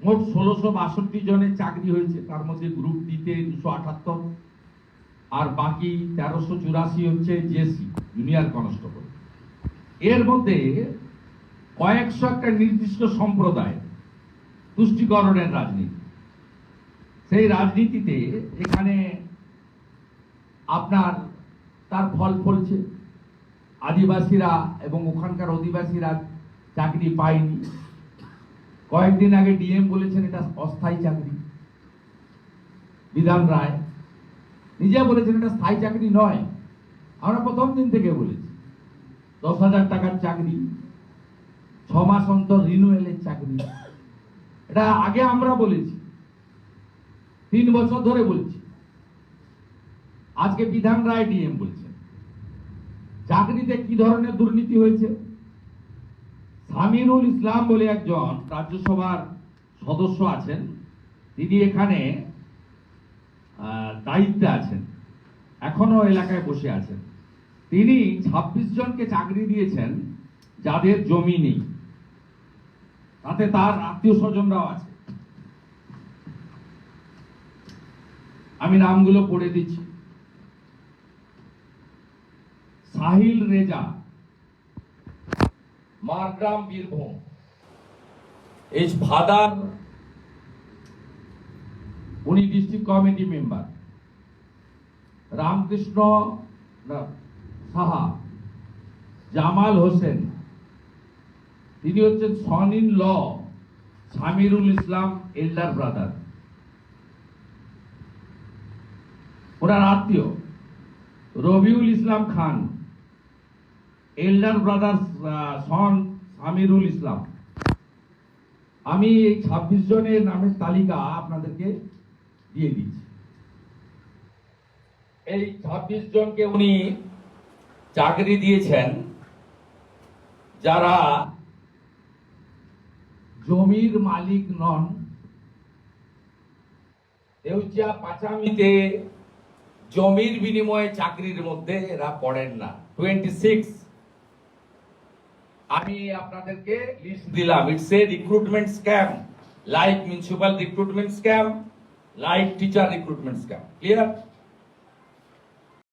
মোট ষোলোশো বাষট্টি জনের চাকরি হয়েছে। তার মধ্যে গ্রুপ ডিতে দুশো আটাত্তর আর বাকি তেরোশো চুরাশি হচ্ছে জেসি জুনিয়র কনস্টেবল এর মধ্যে কয়েকশো একটা নির্দিষ্ট সম্প্রদায় তুষ্টিকরণের রাজনীতি। সেই রাজনীতিতে এখানে আপনার তার ফল ফলছে। আদিবাসীরা এবং ওখানকার অধিবাসীরা চাকরি পায়নি। কয়েকদিন আগে ডিএম বলেছেন এটা অস্থায়ী চাকরি। বিধান রায় নিজে বলেছেন এটা স্থায়ী চাকরি নয়। আমরা প্রথম দিন থেকে বলেছি, দশ হাজার টাকার চাকরি, ছ মাস অন্তর রিনুয়েলের চাকরি। এটা আগে আমরা বলেছি, তিন বছর ধরে বলছি। আজকে বিধান রায় ডিএম বলছেন। চাকরিতে কি ধরনের দুর্নীতি হয়েছে? সামিরুল ইসলাম বলে একজন রাজ্যসভার সদস্য আছেন। তিনি এখানে দায়িত্বে আছেন। এখনও এলাকায় বসে আছেন। তিনি ছাব্বিশ জনকে চাকরি দিয়েছেন, যাদের জমি নেই। তাতে তার আত্মীয় স্বজনরাও আছে। আমি নামগুলো পড়ে দিচ্ছি। সাহিল রেজা মারগ্রাম বীরভূম। এইচ ফাদার উনি district committee member Ramkrishna Saha, Jamal Hossain. তিনি হচ্ছেন son in law, Samirul Islam elder brother ওনার আত্মীয়, Rabiul Islam Khan. Elder brother's son Samirul Islam আমি এই ছাব্বিশ জনের নামের তালিকা আপনাদেরকে দিয়ে দিচ্ছি। এই ছাব্বিশ জনকে উনি চাকরি দিয়েছেন যারা জমির মালিক নন। দেউচিয়া পাচামিতে জমির বিনিময়ে চাকরির মধ্যে এরা পড়েন না। টোয়েন্টি সিক্স আমি আপনাদেরকে লিস্ট দিলাম। It's a recruitment scam like municipal recruitment scam like teacher recruitment scam clear